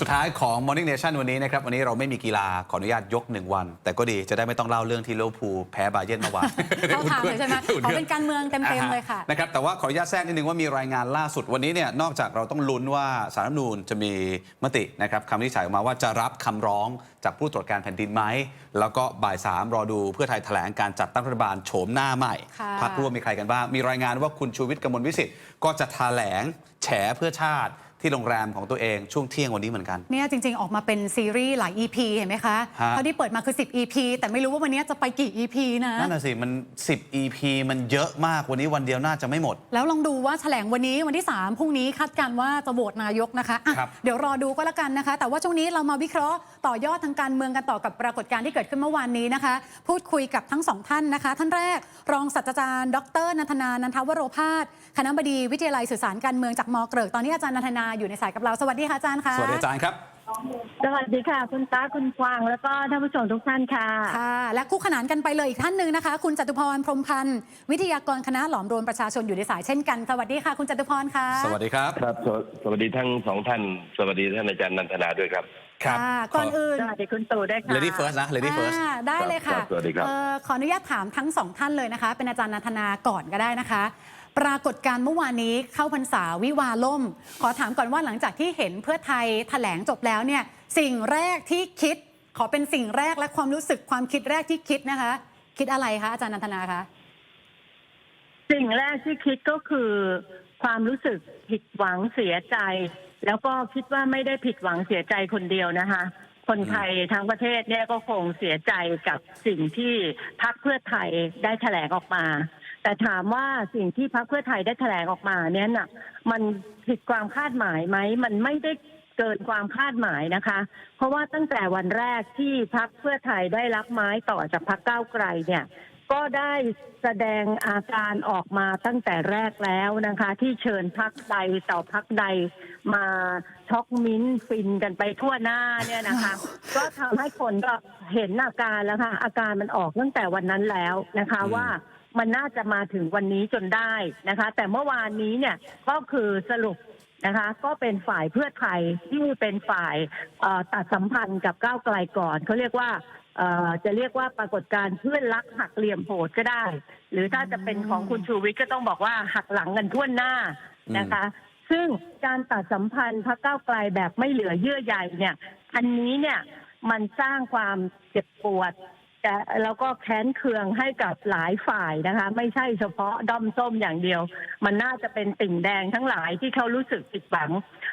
สุดท้ายของ Morning Nation วันนี้นะครับ วันนี้เราไม่มีกีฬาขออนุญาตยกหนึ่งวัน แต่ก็ดีจะได้ไม่ต้องเล่าเรื่องที่ลิเวอร์พูลแพ้บาเยิร์นเมื่อวานเข้าทางเลยใช่ไหมอุ่ขอครื่เป็นการเมืองเต็มๆเลยค่ะอ่าฮนะครับแต่ว่าขออนุญาตแทรกนิดนึงว่ามีรายงานล่าสุดวันนี้เนี่ยนอกจากเราต้องลุ้นว่าสารรัฐธรรมนูญจะมีมตินะครับคำวินิจฉัยออกมาว่าจะรับคำร้องจากผู้ตรวจการแผ่นดินไหมแล้วก็บ่ายสามรอดูเพื่อไทยแถลงการจัดตั้งรัฐบาลโฉมหน้าใหม่ค่ะพรรคร่วมมีใครกันบ้างมีรายงานว่าคุณชูวิทย์กมลวิสิทธิ์ก็จะแถลงแฉเพื่อชาติ ที่โรงแรมของตัวเองช่วงเที่ยงวันนี้เหมือนกัน เนี่ยจริง ๆ ออกมาเป็นซีรีส์หลาย EP เห็นไหมคะฮะ เขาที่เปิดมาคือ 10 EP แต่ไม่รู้ว่าวันนี้จะไปกี่ EP นะ นั่นน่ะสิ มัน 10 EP มันเยอะมากวันนี้วันเดียวน่าจะไม่หมด แล้วลองดูว่าแถลงวันนี้วันที่ 3 พรุ่งนี้คาดการณ์ว่าจะโหวตนายกนะคะอะครับ เดี๋ยวรอดูก็แล้วกันนะคะ แต่ว่าช่วงนี้เรามาวิเคราะห์ต่อยอดทางการเมืองกันต่อกับปรากฏการณ์ที่เกิดขึ้นเมื่อวานนี้นะคะ พูดคุยกับทั้งสองท่านนะคะ ท่านแรก รองศาสตราจารย์ ดรนันทนานันทวโรพาสคณะบดีวิทยาลัยสื่อสารการเมืองจากมเกริกตอนนี้อาจารย์นันทนาอยู่ในสายกับเราสวัสดีค่ะอาจารย์ค่ะสวัสดีอาจารย์ครับสวัสดีค่ะ คุณตาคุณกวางแล้วก็ท่านผู้ชมทุกท่านค่ะค่ะ และคู่ขนานกันไปเลยอีกท่านหนึ่งนะคะ คุณจตุพรพรหมพันธ์วิทยากรคณะหลอมรวมประชาชนอยู่ในสายเช่นกันสวัสดีค่ะ คุณจตุพรค่ะสวัสดีครับครับสวสวัสดีทั้งสองท่าน สวัสดีท่านอาจารย์นันทนาด้วยครับค่ะก่อนอื่น สวัสดีคุณตู่ด้วยค่ะ เลดี้เฟิร์สนะ Lady First อ่าได้เลยค่ะครับสวัสดีครับ เอ่อขออนุญาตถามทั้งสองท่านเลยนะคะ เป็นอาจารย์นันทนาก่อนก็ได้นะคะ ปรากฏการเมื่อวานนี้เข้าพรรษาวิวาล่ม ขอถามก่อนว่าหลังจากที่เห็นเพื่อไทยแถลงจบแล้วเนี่ยสิ่งแรกที่คิด ขอเป็นสิ่งแรกและความรู้สึกความคิดแรกที่คิดนะคะ คิดอะไรคะอาจารย์นันทนาคะสิ่งแรกที่คิดก็คือความรู้สึกผิดหวังเสียใจ แล้วก็คิดว่าไม่ได้ผิดหวังเสียใจคนเดียวนะคะ คนไทยทั้งประเทศเนี่ยก็คงเสียใจกับสิ่งที่พรรคเพื่อไทยได้แถลงออกมา แต่ถามว่าสิ่งที่พรรคเพื่อไทยได้แถลงออกมาเนี่ยน่ะ มันผิดความคาดหมายไหมมันไม่ได้เกินความคาดหมายนะคะ เพราะว่าตั้งแต่วันแรกที่พรรคเพื่อไทยได้รับไม้ต่อจากพรรคก้าวไกลเนี่ยก็ได้แสดงอาการออกมาตั้งแต่แรกแล้วนะคะ ที่เชิญพักใดต่อพักใดมาช็อกมิ้นฟินกันไปทั่วหน้าเนี่ยนะคะ ก็ทำให้คนก็เห็นอาการแล้วค่ะ อาการมันออกตั้งแต่วันนั้นแล้วนะคะว่า มันน่าจะมาถึงวันนี้จนได้นะคะ แต่เมื่อวานนี้เนี่ยก็คือสรุปนะคะ ก็เป็นฝ่ายเพื่อไทยที่เป็นฝ่ายเอ่อตัดสัมพันธ์กับก้าวไกลก่อนเขาเรียกว่าเอ่อจะเรียกว่าปรากฏการณ์เพื่อนรักหักเหลี่ยมโหดก็ได้ หรือถ้าจะเป็นของคุณชูวิทย์ก็ต้องบอกว่าหักหลังกันทั่วหน้านะคะ ซึ่งการตัดสัมพันธ์พรรคก้าวไกลแบบไม่เหลือเยื่อใยเนี่ย อันนี้เนี่ยมันสร้างความเจ็บปวด แต่แล้วก็แค้นเคืองให้กับหลายฝ่ายนะคะ ไม่ใช่เฉพาะด้อมส้มอย่างเดียว มันน่าจะเป็นติ่งแดงทั้งหลายที่เขารู้สึกผิดหวัง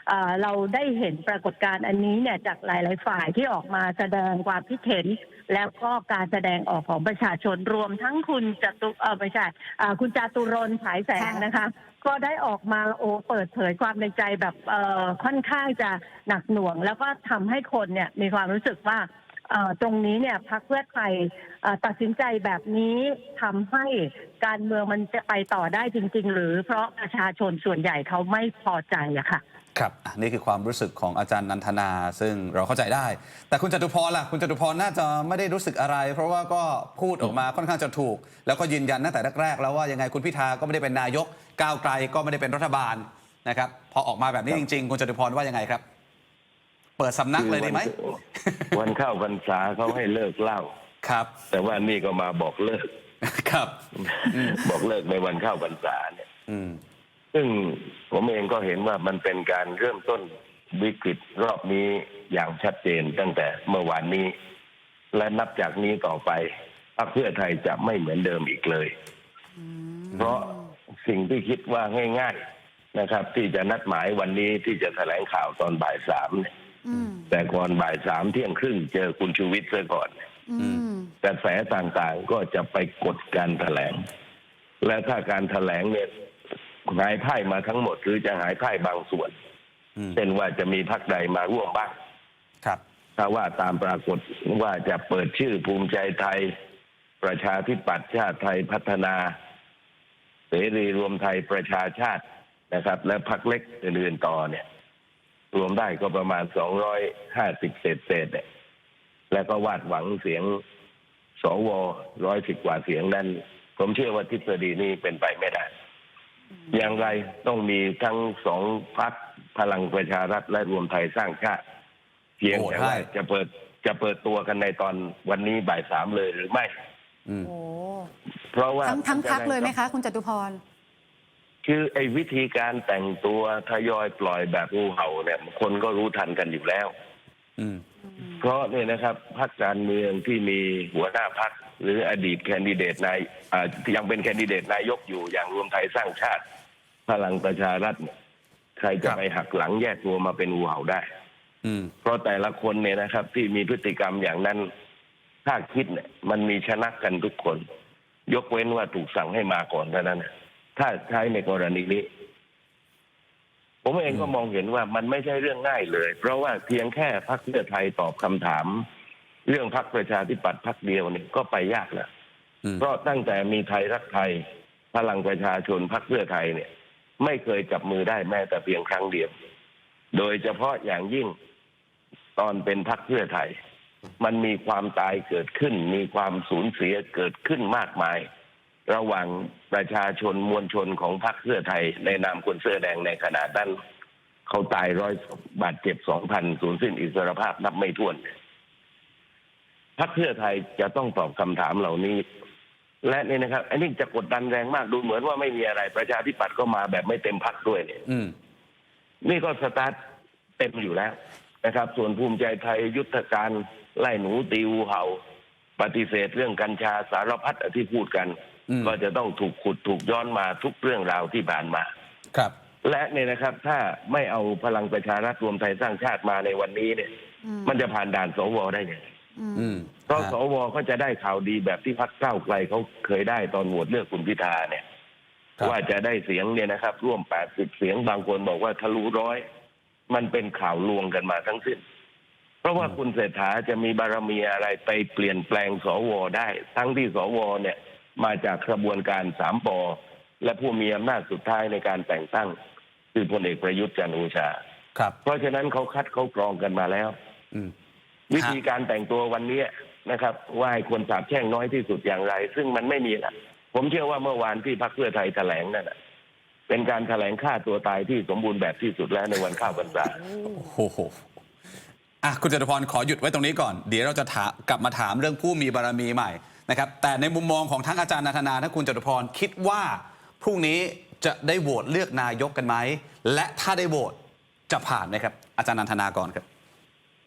เเราได้เห็นปรากฏการณ์อันนี้เนี่ยจากหลาย ๆ ฝ่ายที่ออกมาแสดงความคิดเห็น แล้วก็การแสดงออกของประชาชนรวมทั้งคุณจตุเออไม่ใช่อ่าคุณจตุรนฉายแสงนะคะ ก็ได้ออกมาโอเปิดเผยความในใจแบบค่อนข้างจะหนักหน่วง แล้วก็ทำให้คนเนี่ยมีความรู้สึกว่า ตรงนี้เนี่ยพรรคเพื่อไทยตัดสินใจแบบนี้ทำให้การเมืองมันจะไปต่อได้จริง ๆ หรือเพราะประชาชนส่วนใหญ่เขาไม่พอใจอะค่ะครับนี่คือความรู้สึกของอาจารย์นันทนา ซึ่งเราเข้าใจได้ แต่คุณจตุพรล่ะ คุณจตุพรน่าจะไม่ได้รู้สึกอะไร เพราะว่าก็พูดออกมาค่อนข้างจะถูก แล้วก็ยืนยันตั้งแต่แรกๆแล้วว่ายังไงคุณพิธาก็ไม่ได้เป็นนายกก้าวไกลก็ไม่ได้เป็นรัฐบาลนะครับพอออกมาแบบนี้จริง ๆ คุณจตุพรว่ายังไงครับ เปิดสำนักเลยดีไหมคือวันวันเข้าพรรษาเขาให้เลิกเหล้าครับ แต่ว่านี่ก็มาบอกเลิก ครับ บอกเลิกในวันเข้าพรรษาเนี่ยอืมซึ่งผมเองก็เห็นว่ามันเป็นการเริ่มต้นวิกฤตรอบนี้อย่างชัดเจนตั้งแต่เมื่อวานนี้ และนับจากนี้ต่อไปพรรคเพื่อไทยจะไม่เหมือนเดิมอีกเลย เพราะสิ่งที่คิดว่าง่าย ๆนะครับ ที่จะนัดหมายวันนี้ที่จะแถลงข่าวตอนบ่ายสามเนี่ยอืม แต่ก่อนบ่ายสามเที่ยงครึ่งเจอคุณชูวิทย์ซะก่อนอืมกระแสต่างๆก็จะไปกดการแถลง และถ้าการแถลงเนี่ยหายพ่ายมาทั้งหมด หรือจะหายพ่ายบางส่วนอืมเช่นว่าจะมีพรรคใดมาร่วมบ้างครับ ถ้าว่าตามปรากฏว่าจะเปิดชื่อภูมิใจไทย ประชาธิปัตย์ชาติไทยพัฒนาเสรีรวมไทยประชาชาตินะครับ และพรรคเล็กอื่นๆต่อเนี่ย รวมได้ก็ประมาณ250เศษเศษๆเนี่ยแล้วก็วาดหวังเสียงสวร้อยสิบกว่าเสียงนั้น ผมเชื่อว่าทฤษฎีนี้เป็นไปไม่ได้ อย่างไรต้องมีทั้งสองพักพลังประชารัฐและรวมไทยสร้างชาติเพียงโหวตแต่ว่าให้จะเปิดจะเปิดตัวกันในตอนวันนี้บ่ายสามเลยหรือไม่อืมโอ้เพราะว่าทั้งทั้งพักเลยไหมรับคะ คุณจตุพร คือไอ้วิธีการแต่งตัวทยอยปล่อยแบบงูเห่าเนี่ย คนก็รู้ทันกันอยู่แล้วอืมเพราะเนี่ยนะครับพรรคการเมืองที่มีหัวหน้าพรรคหรืออดีตแคนดิเดตนายอ่ายังเป็นแคนดิเดตนายกอยู่อย่างรวมไทยสร้างชาติ พลังประชารัฐเนี่ยใครจะครับไปหักหลังแยกตัวมาเป็นงูเห่าได้อืมเพราะแต่ละคนเนี่ยนะครับ ที่มีพฤติกรรมอย่างนั้นถ้าคิดเนี่ย มันมีชนะกันทุกคน ยกเว้นว่าถูกสั่งให้มาก่อนเท่านั้นนะ ถ้าใช้ในกรณีนี้ ผมเองก็มองเห็นว่ามันไม่ใช่เรื่องง่ายเลย เพราะว่าเพียงแค่พรรคเพื่อไทยตอบคำถาม เรื่องพรรคประชาธิปัตย์พรรคเดียวเนี่ยก็ไปยากแล้วอืมเพราะตั้งแต่มีไทยรักไทย พลังประชาชนพรรคเพื่อไทยเนี่ย ไม่เคยจับมือได้แม้แต่เพียงครั้งเดียว โดยเฉพาะอย่างยิ่งตอนเป็นพรรคเพื่อไทย มันมีความตายเกิดขึ้น มีความสูญเสียเกิดขึ้นมากมาย ระหว่างประชาชนมวลชนของพรรคเพื่อไทย ในนามคนเสื้อแดงในขณะนั้นเขาตายร้อยบาดเจ็บสองพันสูญสิ้นอิสรภาพนับไม่ถ้วนพรรคเพื่อไทยจะต้องตอบคำถามเหล่านี้ และนี่นะครับอันนี้จะกดดันแรงมากดูเหมือนว่าไม่มีอะไรประชาธิปัตย์ก็มาแบบไม่เต็มพักด้วยเนี่ยอืมนี่ก็สตาร์ทเต็มอยู่แล้วนะครับ ส่วนภูมิใจไทยยุทธการไล่หนูตีวูเห่า ปฏิเสธเรื่องกัญชาสารพัดที่พูดกันอืม ก็จะต้องถูกขุดถูกย้อนมาทุกเรื่องราวที่ผ่านมาครับ และเนี่ยนะครับ ถ้าไม่เอาพลังประชารัฐรวมไทยสร้างชาติมาในวันนี้เนี่ยอืมมันจะผ่านด่านสวได้ไงอืมเพราะฮะสวก็จะได้ข่าวดีแบบที่พรรคก้าวไกลเขาเคยได้ตอนโหวตเลือกคุณพิธาเนี่ยครับว่าจะได้เสียงเนี่ยนะครับ ร่วม 80 เสียงบางคนบอกว่าทะลุร้อย มันเป็นข่าวลวงกันมาทั้งสิ้น เพราะว่าคุณเศรษฐาจะมีบารมีอะไรไปเปลี่ยนแปลงสวได้ ทั้งที่สวเนี่ย มาจากกระบวนการสามปอและผู้มีอำนาจสุดท้ายในการแต่งตั้ง คือพลเอกประยุทธ์จันทร์โอชา ครับ เพราะฉะนั้นเขาคัดเขากรองกันมาแล้วอืมวิธีการแต่งตัววันนี้นะครับ ว่าให้ควรสาบแช่งน้อยที่สุดอย่างไร ซึ่งมันไม่มีละผมเชื่อว่าเมื่อวานที่พรรคเพื่อไทยแถลงนั่นน่ะเป็นการแถลงฆ่าตัวตายที่สมบูรณ์แบบที่สุดแล้วในวันข้าวพรรษาโอ้โหอะคุณจตุพรขอหยุดไว้ตรงนี้ก่อน เดี๋ยวเราจะถามกลับมาถามเรื่องผู้มีบารมีใหม่ นะครับแต่ในมุมมองของทั้งอาจารย์นันทนาทั้งคุณจตุพรคิดว่าพรุ่งนี้จะได้โหวตเลือกนายกกันไหม และถ้าได้โหวตจะผ่านไหมครับ อาจารย์นันทนาก่อนครับ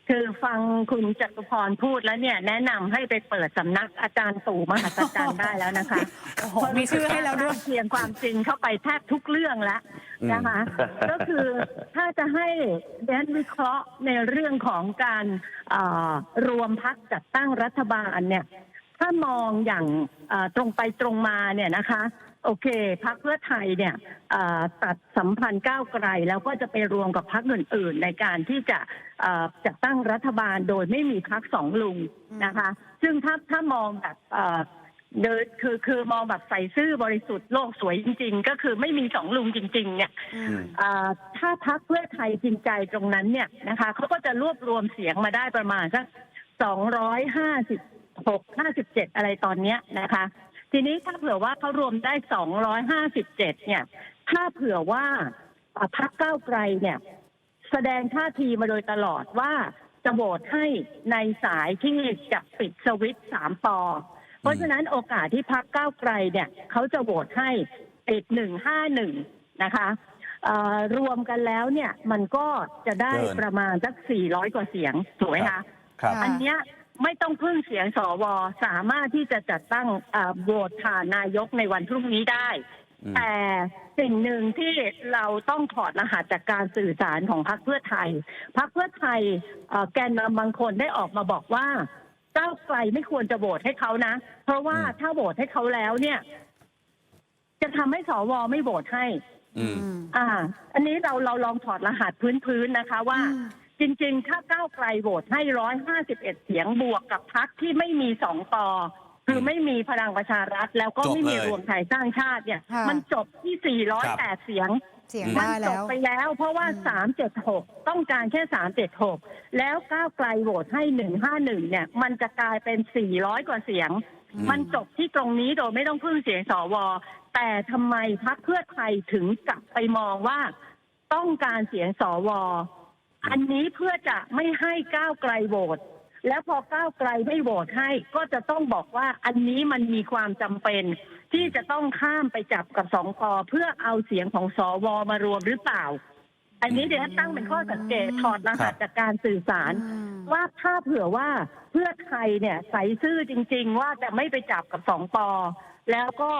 คือฟังคุณจตุพรพูดแล้วเนี่ย แนะนำให้ไปเปิดสำนักอาจารย์ตู่มหัศจรรย์ได้แล้วนะคะโอ้โหมีชื่อให้แล้วด้วยเพียงความจริงเข้าไปแทบทุกเรื่องแล้วนะคะ ก็คือถ้าจะให้แดนวิเคราะห์ในเรื่องของการเอ่อรวมพักจัดตั้งรัฐบาลเนี่ย ถ้ามองอย่างเอ่อตรงไปตรงมาเนี่ยนะคะโอเคพักเพื่อไทยเนี่ยเอ่อตัดสัมพันธ์ก้าวไกล แล้วก็จะไปรวมกับพักอื่น ๆ ในการที่จะเอ่อจัดตั้งรัฐบาลโดยไม่มีพักสองลุงนะคะ ซึ่งถ้าถ้ามองแบบเอ่อเดินคือคือมองแบบใส่ซื่อบริสุทธิ์โลกสวยจริง ๆ ก็คือไม่มีสองลุงจริง ๆ เนี่ยอืมเอ่อถ้าพักเพื่อไทยจริงใจตรงนั้นเนี่ยนะคะเขาก็จะรวบรวมเสียงมาได้ประมาณสักสองร้อยห้าสิบ หกห้าสิบเจ็ดอะไรตอนเนี้ยนะคะ ทีนี้ถ้าเผื่อว่าเขารวมได้สองร้อยห้าสิบเจ็ดเนี่ย ถ้าเผื่อว่าเอ่อพักก้าวไกลเนี่ย แสดงท่าทีมาโดยตลอดว่าจะโหวตให้ในสายที่จะปิดสวิตช์สามปอ เพราะฉะนั้นโอกาสที่พักก้าวไกลเนี่ยเขาจะโหวตให้ปิดหนึ่งห้าหนึ่งนะคะเอ่อรวมกันแล้วเนี่ยมันก็จะได้เกินประมาณสักสี่ร้อยกว่าเสียงถูกไหมคะครับค่ะอันเนี้ย ไม่ต้องพึ่งเสียงสวสามารถที่จะจัดตั้งเอ่อโหวตผ่านนายกในวันพรุ่งนี้ได้อืมแต่สิ่งหนึ่งที่เราต้องถอดรหัสจากการสื่อสารของพรรคเพื่อไทยพรรคเพื่อไทยเอ่อแกนนำบางคนได้ออกมาบอกว่าก้าวไกลไม่ควรจะโหวตให้เขานะ เพราะว่าอืมถ้าโหวตให้เขาแล้วเนี่ย จะทำให้สวไม่โหวตให้อืมอืม อ่า อันนี้เราเราลองถอดรหัสพื้นๆนะคะว่าอืม จริง ๆ ถ้าก้าวไกลโหวตให้ร้อยห้าสิบเอ็ดเสียงบวกกับพักที่ไม่มีสองต่อคือไม่มีพลังประชารัฐ แล้วก็จบไม่มีเลยรวมไทยสร้างชาติเนี่ย ค่ะ มันจบที่สี่ร้อยแปดเสียง เสียงมัได้จแล้บว ไปแล้ว เพราะว่า อืมสามเจ็ดหกต้องการแค่สามเจ็ดหกแล้วก้าวไกลโหวตให้หนึ่งห้าหนึ่งเนี่ย มันจะกลายเป็นสี่ร้อยกว่าเสียง อืม มันจบที่ตรงนี้โดยไม่ต้องพึ่งเสียงสว แต่ทำไมพักเพื่อไทยถึงกลับไปมองว่า ต้องการเสียงสว อันนี้เพื่อจะไม่ให้ก้าวไกลโหวตแล้วพอก้าวไกลไม่โหวตให้ก็จะต้องบอกว่าอันนี้มันมีความจำเป็น ที่จะต้องข้ามไปจับกับสองกอเพื่อเอาเสียงของสวมารวมหรือเปล่า อันนี้เดี๋ยวตั้งเป็นข้อสังเกตถอดรหัสจากการสื่อสารอืมว่าถ้าเผื่อว่าเพื่อไทยเนี่ยใส่ซื่อจริง ๆ ว่าจะไม่ไปจับกับสองปอ แล้วก็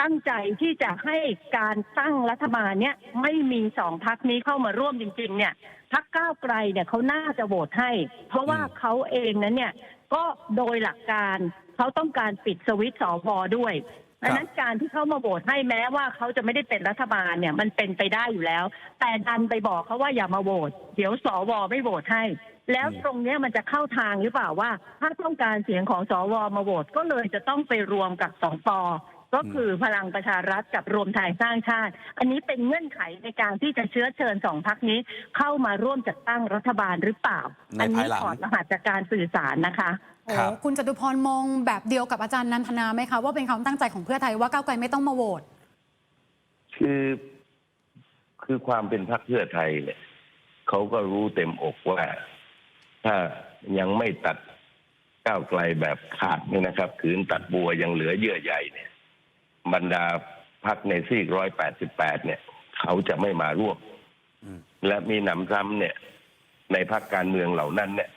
ตั้งใจที่จะให้การตั้งรัฐบาลเนี่ยไม่มีสองพักนี้เข้ามาร่วมจริง ๆ เนี่ยพักก้าวไกลเนี่ยเขาน่าจะโหวตให้ เพราะว่าเขาเองนั้นเนี่ยก็โดยหลักการเขาต้องการปิดสวิตช์สวด้วย ดังนั้นการที่เขามาโหวตให้แม้ว่าเขาจะไม่ได้เป็นรัฐบาลเนี่ยมันเป็นไปได้อยู่แล้ว แต่ดันไปบอกเขาว่าอย่ามาโหวตเดี๋ยวสวไม่โหวตให้ แล้วตรงเนี้ยมันจะเข้าทางหรือเปล่าว่า ถ้าต้องการเสียงของสวมาโหวตก็เลยจะต้องไปรวมกับสองปอ ก็คือพลังประชารัฐกับรวมไทยสร้างชาติ อันนี้เป็นเงื่อนไขในการที่จะเชื้อเชิญสองพักนี้เข้ามาร่วมจัดตั้งรัฐบาลหรือเปล่าในอันี้ภายหลังถอดรหัสจากการสื่อสารนะคะโอ้ครับคุณจตุพรมองแบบเดียวกับอาจารย์นันทนาไหมคะ ว่าเป็นความตั้งใจของเพื่อไทยว่าก้าวไกลไม่ต้องมาโหวตคือคือความเป็นพรรคเพื่อไทยเนี่ยเขาก็รู้เต็มอกว่า ถ้ายังไม่ตัดก้าวไกลแบบขาดเนี่ยนะครับขืนตัดบัวยังเหลือเยื่อใยเนี่ย บรรดาพักในซีกร้อยแปดสิบแปดเนี่ย เขาจะไม่มาร่วมอืมและมีหนำซ้ำเนี่ย ในพักการเมืองเหล่านั้นเนี่ย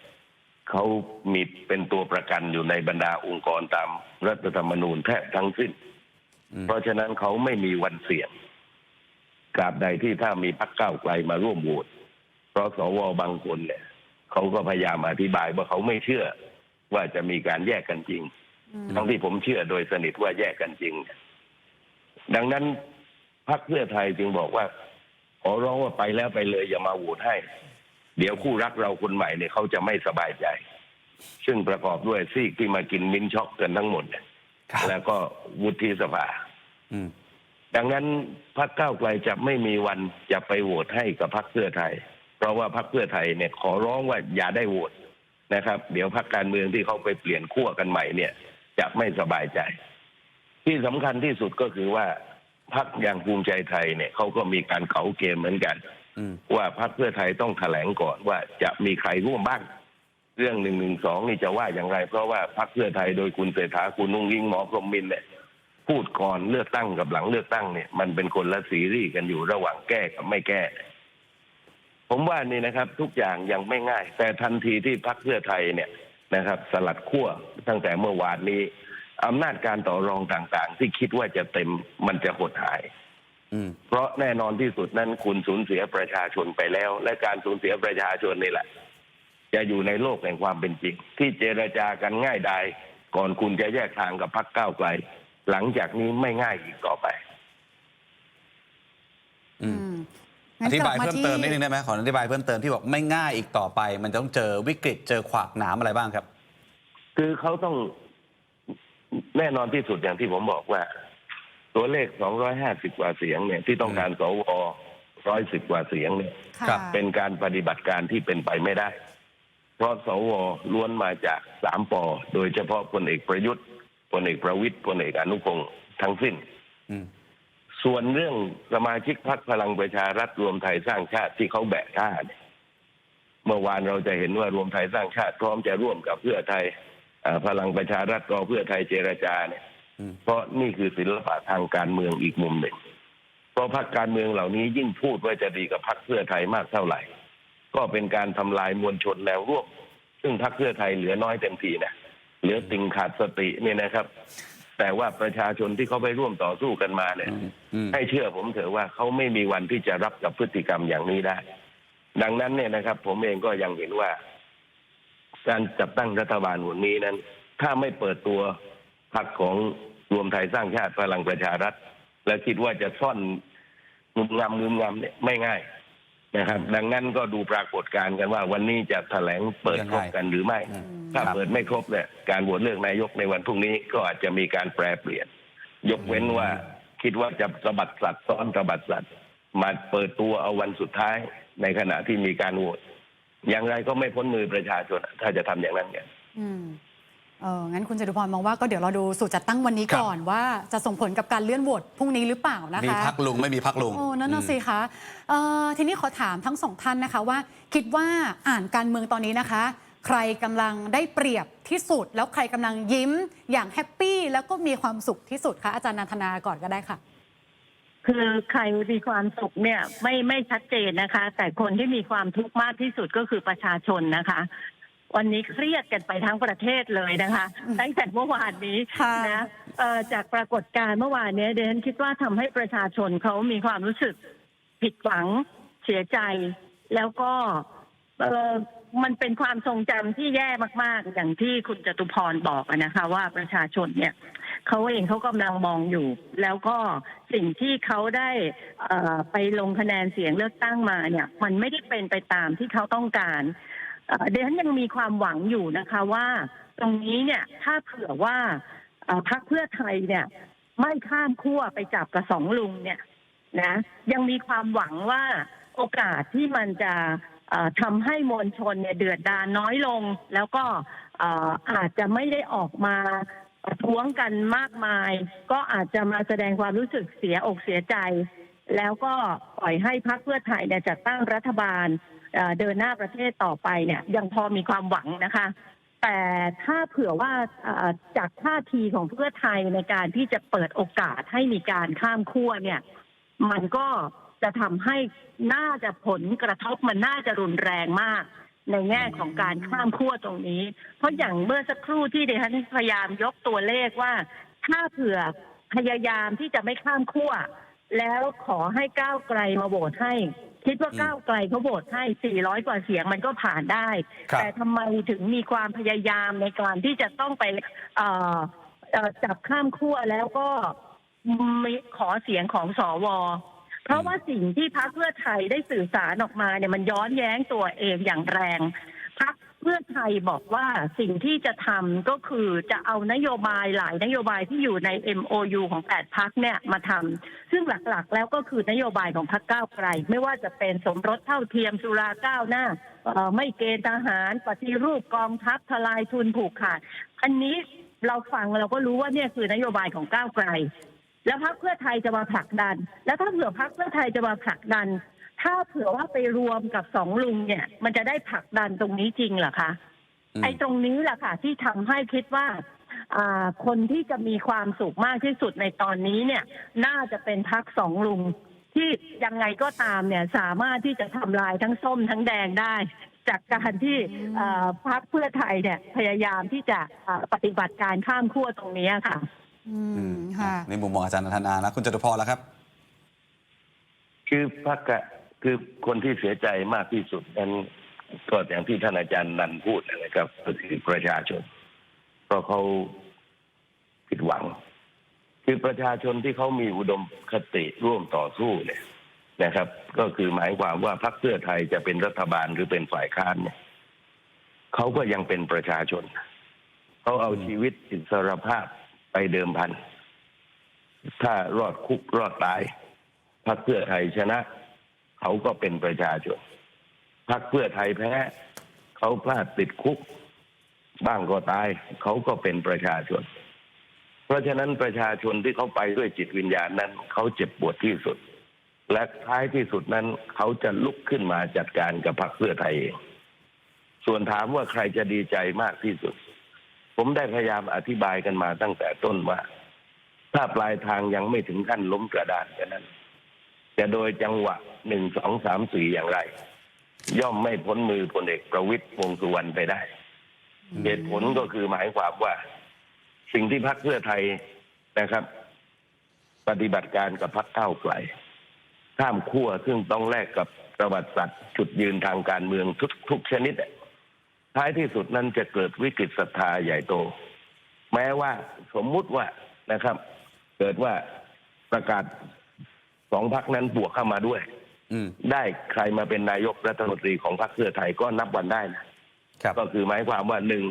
เขามีเป็นตัวประกันอยู่ในบรรดาองค์กรตามรัฐธรรมนูญแทบทั้งสิ้นอืมเพราะฉะนั้นเขาไม่มีวันเสี่ยงกราบใดที่ถ้ามีพักก้าวไกลมาร่วมโหวตเพราะสวบางคนเนี่ยเขาก็พยายามอธิบายว่าเขาไม่เชื่อว่าจะมีการแยกกันจริง ทั้งที่ผมเชื่อโดยสนิทว่าแยกกันจริง ดังนั้นพักเพื่อไทยจึงบอกว่า ขอร้องว่าไปแล้วไปเลย อย่ามาโหวตให้ เดี๋ยวคู่รักเราคนใหม่เนี่ยเขาจะไม่สบายใจ ซึ่งประกอบด้วยซีกที่มากินมิ้นช็อกกันทั้งหมดเนี่ยครับแล้วก็วุฒิสภาอืมดังนั้นพรรคก้าวไกลจะไม่มีวันจะไปโหวตให้กับพรรคเพื่อไทย เพราะว่าพรรคเพื่อไทยเนี่ย ขอร้องว่าอย่าได้โหวตนะครับ เดี๋ยวพรรคการเมืองที่เขาไปเปลี่ยนขั้วกันใหม่เนี่ย จะไม่สบายใจ ที่สำคัญที่สุดก็คือว่าพรรคอย่างภูมิใจไทยเนี่ยเขาก็มีการเขาเกมเหมือนกัน อืม ว่าพรรคเพื่อไทยต้องแถลงก่อนว่าจะมีใครร่วมบ้าง เรื่องหนึ่งหนึ่งสองนี่จะว่าอย่างไร เพราะว่าพรรคเพื่อไทยโดยคุณเศรษฐาคุณนุ่งยิ่งหมอพรหมมินทร์เนี่ยพูดก่อนเลือกตั้งกับหลังเลือกตั้งเนี่ยมันเป็นคนละซีรีส์กันอยู่ระหว่างแก้กับไม่แก้ ผมว่านี่นะครับ ทุกอย่างยังไม่ง่าย แต่ทันทีที่พรรคเพื่อไทยเนี่ยนะครับ สลัดขั้วตั้งแต่เมื่อวานนี้ อำนาจการต่อรองต่างๆ ที่คิดว่าจะเต็มมันจะหดหายอืมเพราะแน่นอนที่สุดนั้นคุณสูญเสียประชาชนไปแล้ว และการสูญเสียประชาชนนี่แหละ จะอยู่ในโลกแห่งความเป็นจริง ที่เจรจากันง่ายดายก่อนคุณจะแยกทางกับพรรคก้าวไกล หลังจากนี้ไม่ง่ายอีกต่อไปอืมอืมองั้นธิกลับายมาเพิ่มที่เติมนิดนึงได้ไหมขออธิบายเพิ่มเติมที่บอกไม่ง่ายอีกต่อไป มันจะต้องเจอวิกฤตเจอขวากหนามอะไรบ้างครับ คือเขาต้อง แน่นอนที่สุดอย่างที่ผมบอกว่า ตัวเลข 250 กว่าเสียงเนี่ยที่ต้องการสว110กว่าเสียงเนี่ยค่ะครับเป็นการปฏิบัติการที่เป็นไปไม่ได้ เพราะสวล้วนมาจากสามปอโดยเฉพาะพลเอกประยุทธ์พลเอกประวิตยพลเอกอนุพงศ์ทั้งสิ้น อืมส่วนเรื่องสมาชิกพรรคพลังประชารัฐรวมไทยสร้างชาติที่เขาแบกท่าเนี่ยเมื่อวานเราจะเห็นว่ารวมไทยสร้างชาติพร้อมจะร่วมกับเพื่อไทยอ่า พลังประชารัฐรอเพื่อไทยเจรจาเนี่ยอืมเพราะนี่คือศิลปะทางการเมืองอีกมุมหนึ่ง เพราะพรรคการเมืองเหล่านี้ยิ่งพูดว่าจะดีกับพรรคเพื่อไทยมากเท่าไหร่ ก็เป็นการทำลายมวลชนแนวร่วม ซึ่งพรรคเพื่อไทยเหลือน้อยเต็มทีนะเหลือติงขาดสติเนี่ยนะครับ แต่ว่าประชาชนที่เขาไปร่วมต่อสู้กันมาเนี่ยอืมอืมให้เชื่อผมเถอะว่าเขาไม่มีวันที่จะรับกับพฤติกรรมอย่างนี้ได้ ดังนั้นเนี่ยนะครับ ผมเองก็ยังเห็นว่า การจัดตั้งรัฐบาลวันนี้นั้น ถ้าไม่เปิดตัวพรรคของรวมไทยสร้างชาติพลังประชารัฐ และคิดว่าจะซ่อนงุมงำงุมงำเนี่ยไม่ง่ายนะครับ ดังนั้นก็ดูปรากฏการณ์กันว่า วันนี้จะแถลงเปิดครบกันหรือไม่ ถ้าเปิดไม่ครบเนี่ยการโหวตเลือกนายกในวันพรุ่งนี้ก็อาจจะมีการแปรเปลี่ยน ยกเว้นว่าคิดว่าจะสะบัดสัตว์ซ้อนสะบัดสัตว์มาเปิดตัวเอาวันสุดท้ายในขณะที่มีการโหวต อย่างไรก็ไม่พ้นมือประชาชน ถ้าจะทำอย่างนั้นเนี่ยอืมเอองั้นคุณจตุพรมองว่าก็เดี๋ยวเราดูสูตรจัดตั้งวันนี้ครับก่อนว่าจะส่งผลกับการเลื่อนโหวตพรุ่งนี้หรือเปล่านะคะมีพักลุงไม่มีพักลุงโอ้นั่นน่ะอืมสิคะเอ่อทีนี้ขอถามทั้งสองท่านนะคะว่า คิดว่าอ่านการเมืองตอนนี้นะคะ ใครกำลังได้เปรียบที่สุด แล้วใครกำลังยิ้มอย่างแฮปปี้แล้วก็มีความสุขที่สุดคะอาจารย์นันทนาก่อนก็ได้ค่ะ คือใครมีความสุขเนี่ยไม่ไม่ชัดเจนนะคะ แต่คนที่มีความทุกข์มากที่สุดก็คือประชาชนนะคะ วันนี้เครียดกันไปทั้งประเทศเลยนะคะอืมตั้งแต่เมื่อวานนี้ค่ะนะเอ่อจากปรากฏการณ์เมื่อวานเนี้ยเดนคิดว่าทำให้ประชาชนเขามีความรู้สึกผิดหวังเสียใจแล้วก็เออ มันเป็นความทรงจำที่แย่มาก ๆ อย่างที่คุณจตุพรบอกนะคะ ว่าประชาชนเนี่ยเขาเองเขากำลังมองอยู่ แล้วก็สิ่งที่เขาได้ไปลงคะแนนเสียงเลือกตั้งมาเนี่ย มันไม่ได้เป็นไปตามที่เขาต้องการเดนยังมีความหวังอยู่นะคะว่า ตรงนี้เนี่ยถ้าเผื่อว่าพรรคเพื่อไทยเนี่ย ไม่ข้ามขั้วไปจับกับสองลุงเนี่ยนะ ยังมีความหวังว่าโอกาสที่มันจะ ทำให้มวลชนเนี่ยเดือดดานน้อยลง แล้วก็อาจจะไม่ได้ออกมาประท้วงกันมากมาย ก็อาจจะมาแสดงความรู้สึกเสียอกเสียใจ แล้วก็ปล่อยให้พรรคเพื่อไทยเนี่ยจัดตั้งรัฐบาลเดินหน้าประเทศต่อไปเนี่ย ยังพอมีความหวังนะคะ แต่ถ้าเผื่อว่าจากท่าทีของเพื่อไทยในการที่จะเปิดโอกาสให้มีการข้ามขั้วเนี่ย มันก็ จะทำให้น่าจะผลกระทบมันน่าจะรุนแรงมาก ในแง่ของการข้ามขั้วตรงนี้ เพราะอย่างเมื่อสักครู่ที่ดิฉันพยายามยกตัวเลขว่า ถ้าเผื่อพยายามที่จะไม่ข้ามขั้วแล้วขอให้ก้าวไกลมาโหวตให้ คิดว่าอืมก้าวไกลเขาโหวตให้ 400 กว่าเสียงมันก็ผ่านได้ครับแต่ทำไมถึงมีความพยายามในการที่จะต้องไปเอ่อเอ่อจับข้ามขั้วแล้วก็มีขอเสียงของสว เพราะว่าสิ่งที่พรรคเพื่อไทยได้สื่อสารออกมาเนี่ยมันย้อนแย้งตัวเองอย่างแรงพรรคเพื่อไทยบอกว่าสิ่งที่จะทำก็คือจะเอานโยบายหลายนโยบายที่อยู่ใน MOU ของแปดพักเนี่ยมาทำซึ่งหลักๆ แล้วก็คือนโยบายของพรรคก้าวไกล ไม่ว่าจะเป็นสมรสเท่าเทียมสุราก้าวหน้าไม่เกณฑ์ทหาร ปฏิรูปกองทัพทลายทุนผูกขาด อันนี้เราฟังเราก็รู้ว่าเนี่ยคือนโยบายของก้าวไกล แล้วพรรคเพื่อไทยจะมาผลักดัน แล้วถ้าเผื่อพรรคเพื่อไทยจะมาผลักดัน ถ้าเผื่อว่าไปรวมกับสองลุงเนี่ย มันจะได้ผลักดันตรงนี้จริงเหรอคะอืมไอ้ตรงนี้แหละค่ะ ที่ทำให้คิดว่าอ่าคนที่จะมีความสุขมากที่สุดในตอนนี้เนี่ย น่าจะเป็นพักสองลุง ที่ยังไงก็ตามเนี่ยสามารถที่จะทำลายทั้งส้มทั้งแดงได้ จากการที่อืมอ่าพักเพื่อไทยเนี่ยพยายามที่จะอ่าปฏิบัติการข้ามขั้วตรงนี้ค่ะ อือืมมค่ะ ในมุมมองอาจารย์นันทนานะคุณจตุพรแล้วครับ คือพักกะคือคนที่เสียใจมากที่สุดนั้นก็อย่างที่ท่านอาจารย์นันพูดนะครับก็คือประชาชน เพราะเขาผิดหวัง คือประชาชนที่เขามีอุดมคติร่วมต่อสู้เนี่ยนะครับ ก็คือหมายความว่าพรรคเพื่อไทยจะเป็นรัฐบาลหรือเป็นฝ่ายค้านเนี่ยเขาก็ยังเป็นประชาชนเขาเอาชีวิตอิสรภาพ ไปเดิมพัน ถ้ารอดคุกรอดตายพรรคเพื่อไทยชนะ เขาก็เป็นประชาชนพรรคเพื่อไทยแพ้ เขาพลาดติดคุก บ้างก็ตาย เขาก็เป็นประชาชน เพราะฉะนั้นประชาชนที่เขาไปด้วยจิตวิญญาณนั้น เขาเจ็บปวดที่สุด และท้ายที่สุดนั้น เขาจะลุกขึ้นมาจัดการกับพรรคเพื่อไทยเองส่วนถามว่าใครจะดีใจมากที่สุด ผมได้พยายามอธิบายกันมาตั้งแต่ต้นว่า ถ้าปลายทางยังไม่ถึงขั้นล้มกระดานกันนั้น จะโดยจังหวะหนึ่งสองสามสี่อย่างไร ย่อมไม่พ้นมือพลเอกประวิตยวงสุวรรณไปได้เหตุผลก็คือหมายความว่า สิ่งที่พรรคเพื่อไทยนะครับ ปฏิบัติการกับพรรคก้าไกลข้ามขั้วซึ่งต้องแลกกับประวัติศาสตร์จุดยืนทางการเมืองทุกทุกชนิดอะ ท้ายที่สุดนั้นจะเกิดวิกฤตศรัทธาใหญ่โต แม้ว่าสมมุติว่านะครับ เกิดว่าประกาศสองพักนั้นบวกเข้ามาด้วยอืมได้ใครมาเป็นนายกรัฐมนตรีของพรรคเพื่อไทยก็นับวันได้นะครับก็คือหมายความว่าหนึ่ง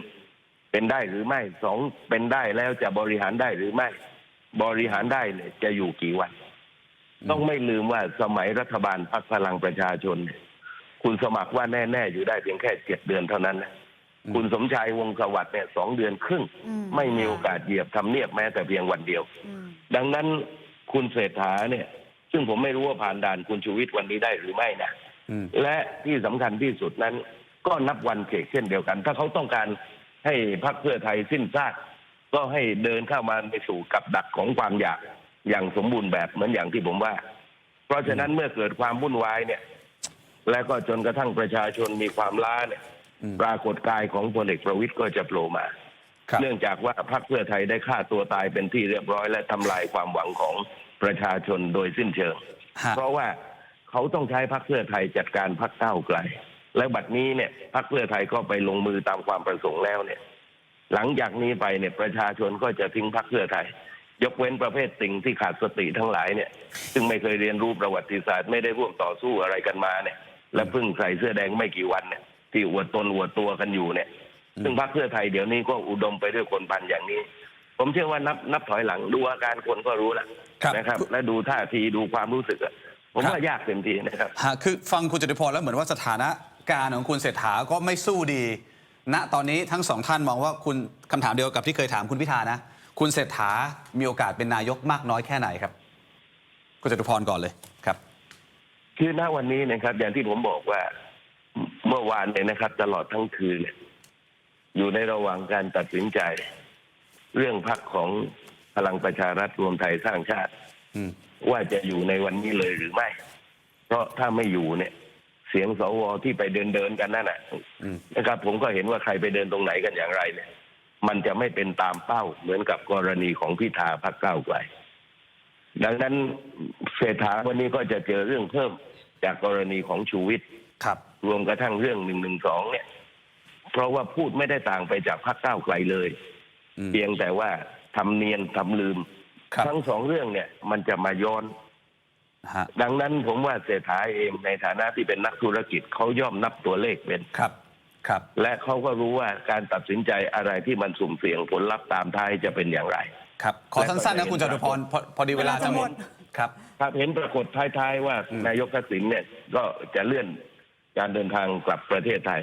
เป็นได้หรือไม่สองเป็นได้แล้วจะบริหารได้หรือไม่ บริหารได้เนี่ยจะอยู่กี่วันอืมต้องไม่ลืมว่าสมัยรัฐบาลพรรคพลังประชาชนเนี่ย คุณสมัครว่าแน่ ๆ อยู่ได้เพียงแค่เจ็ดเดือนเท่านั้นนะอืมคุณสมชายวงศ์สวัสดิ์เนี่ยสองเดือนครึ่งอืมไม่มีโอกาสเหยียบทำเนียบแม้แต่เพียงวันเดียวอืมดังนั้นคุณเศรษฐาเนี่ย ซึ่งผมไม่รู้ว่าผ่านด่านคุณชูวิทย์วันนี้ได้หรือไม่นะอืมและที่สำคัญที่สุดนั้น ก็นับวันเขกเช่นเดียวกัน ถ้าเขาต้องการให้พรรคเพื่อไทยสิ้นซากก็ให้เดินเข้ามาไปสู่กับดักของความอยากอย่างสมบูรณ์แบบเหมือนอย่างที่ผมว่า เพราะฉะนั้นเมื่อเกิดความวุ่นวายเนี่ย และก็จนกระทั่งประชาชนมีความล้าเนี่ยอืมปรากฏกายของพลเอกประวิตยก็จะโผล่มาครับเนื่องจากว่าพรรคเพื่อไทยได้ฆ่าตัวตายเป็นที่เรียบร้อย และทำลายความหวังของประชาชนโดยสิ้นเชิงฮะเพราะว่าเขาต้องใช้พรรคเพื่อไทยจัดการพรรคก้าวไกล และบัดนี้เนี่ยพรรคเพื่อไทยก็ไปลงมือตามความประสงค์แล้วเนี่ย หลังจากนี้ไปเนี่ยประชาชนก็จะทิ้งพรรคเพื่อไทย ยกเว้นประเภทติ่งที่ขาดสติทั้งหลายเนี่ย ซึ่งไม่เคยเรียนรู้ประวัติศาสตร์ไม่ได้ร่วมต่อสู้อะไรกันมาเนี่ย และเพิ่งใส่เสื้อแดงไม่กี่วันเนี่ยที่อวดตนอวดตัวกันอยู่เนี่ย ซึ่งพรรคเพื่อไทยเดี๋ยวนี้ก็อุดมไปด้วยคนพันอย่างนี้ ผมเชื่อว่านับนับถอยหลังดูอาการคนก็รู้แล้วครับนะครับ และดูท่าทีดูความรู้สึกอะผมครับว่ายากเต็มทีนะครับฮะคือฟังคุณจตุพรแล้วเหมือนว่าสถานะการของคุณเศรษฐาก็ไม่สู้ดี ณตอนนี้ทั้งสองท่านมองว่าคุณคำถามเดียวกับที่เคยถามคุณพิธานะ คุณเศรษฐามีโอกาสเป็นนายกมากน้อยแค่ไหนครับ คุณจตุพรก่อนเลยครับ คือณวันนี้นะครับ อย่างที่ผมบอกว่าเมื่อวานเนี่ยนะครับ ตลอดทั้งคืนเนี่ยอยู่ในระหว่างการตัดสินใจ เรื่องพักของพลังประชารัฐรวมไทยสร้างชาติอืมว่าจะอยู่ในวันนี้เลยหรือไม่ เพราะถ้าไม่อยู่เนี่ย เสียงสวที่ไปเดินเดินๆกันนั่นแหะอืมนะครับ ผมก็เห็นว่าใครไปเดินตรงไหนกันอย่างไรเนี่ย มันจะไม่เป็นตามเป้าเหมือนกับกรณีของพิธาพักก้าวไกล ดังนั้นเศรษฐาวันนี้ก็จะเจอเรื่องเพิ่มจากกรณีของชูวิทย์ครับ รวมกระทั่งเรื่องหนึ่งหนึ่งสองเนี่ย เพราะว่าพูดไม่ได้ต่างไปจากพักก้าวไกลเลยอืมเพียงแต่ว่าทำเนียนทำลืมครับทั้งสองเรื่องเนี่ย มันจะมาย้อนฮะดังนั้นผมว่าเศรษฐาเองในฐานะที่เป็นนักธุรกิจเขาย่อมนับตัวเลขเป็นครับครับ และเขาก็รู้ว่าการตัดสินใจอะไรที่มันสุ่มเสี่ยงผลลัพธ์ตามท้ายจะเป็นอย่างไร ครับขอสั้นๆนะคุณจตุพรพอพอดีเวลาจะหมดครับ ครับเห็นปรากฏท้ายๆว่าอืมนายกทักษิณเนี่ยก็จะเลื่อนการเดินทางกลับประเทศไทย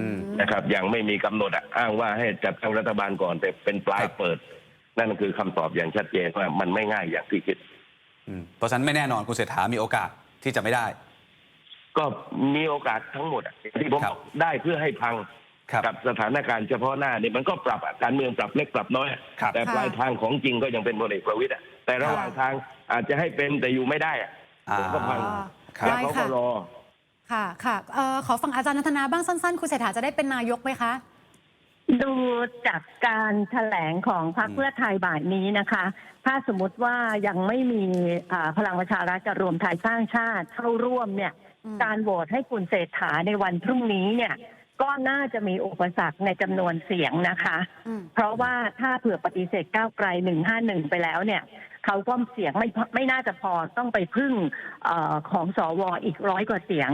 อืม นะครับยังไม่มีกำหนดอะอ้างว่าให้จัดตั้งรัฐบาลก่อน แต่เป็นปลายครับ เปิด นั่นคือคำตอบอย่างชัดเจนว่ามันไม่ง่ายอย่างที่คิด อืมเพราะฉะนั้นไม่แน่นอนคุณเศรษฐามีโอกาสที่จะไม่ได้ ก็มีโอกาสทั้งหมดอะที่ผมครับ บอกได้เพื่อให้พังครับ กับสถานการณ์เฉพาะหน้าเนี่ยมันก็ปรับอะการเมืองปรับเล็กปรับน้อยอะครับแต่ปลายทางของจริงก็ยังเป็นพลเอกประวิตยอะแต่ระหว่างทางอาจจะให้เป็นแต่อยู่ไม่ได้อะอ่าผมก็พังครับแล้วได้เขาก็ค่ะรอค่ะค่ะเอ่อขอฟังอาจารย์นันทนาบ้างสั้นๆ คุณเศรษฐาจะได้เป็นนายกไหมคะ ดูจากการแถลงของพรรคอืมเพื่อไทยบ่ายนี้นะคะ ถ้าสมมติว่ายังไม่มีอ่าพลังประชารัฐกับรวมไทยสร้างชาติเข้าร่วมเนี่ยอืมการโหวตให้คุณเศรษฐาในวันพรุ่งนี้เนี่ย ก็น่าจะมีอุปสรรคในจำนวนเสียงนะคะอืมเพราะว่าถ้าเผื่อปฏิเสธก้าวไกลหนึ่งห้าหนึ่งไปแล้วเนี่ยเขาก็เสียงไม่พอไม่น่าจะพอต้องไปพึ่งเออของสวอีกร้อยกว่าเสียง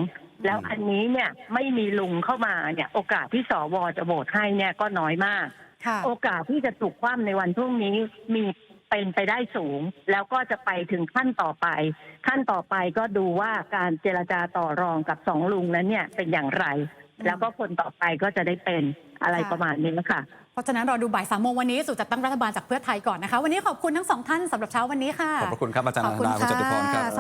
แล้วอันนี้เนี่ยไม่มีลุงเข้ามาเนี่ยโอกาสที่สวจะโหวตให้เนี่ยก็น้อยมากค่ะโอกาสที่จะถูกคว่ำในวันพรุ่งนี้มีเป็นไปได้สูง แล้วก็จะไปถึงขั้นต่อไป ขั้นต่อไปก็ดูว่าการเจรจาต่อรองกับสองลุงนั้นเนี่ยเป็นอย่างไรอืม แล้วก็คนต่อไปก็จะได้เป็นอะไรค่ะประมาณนี้ค่ะเพราะฉะนั้นรอดูบ่ายสามโมงวันนี้สู่จัดตั้งรัฐบาลจากเพื่อไทยก่อนนะคะ วันนี้ขอบคุณทั้งสองท่านสำหรับเช้าวันนี้ค่ะ ขอบพระคุณครับอาจารย์ขอบคุณนันทนาคุณจตุพรครับค่ะ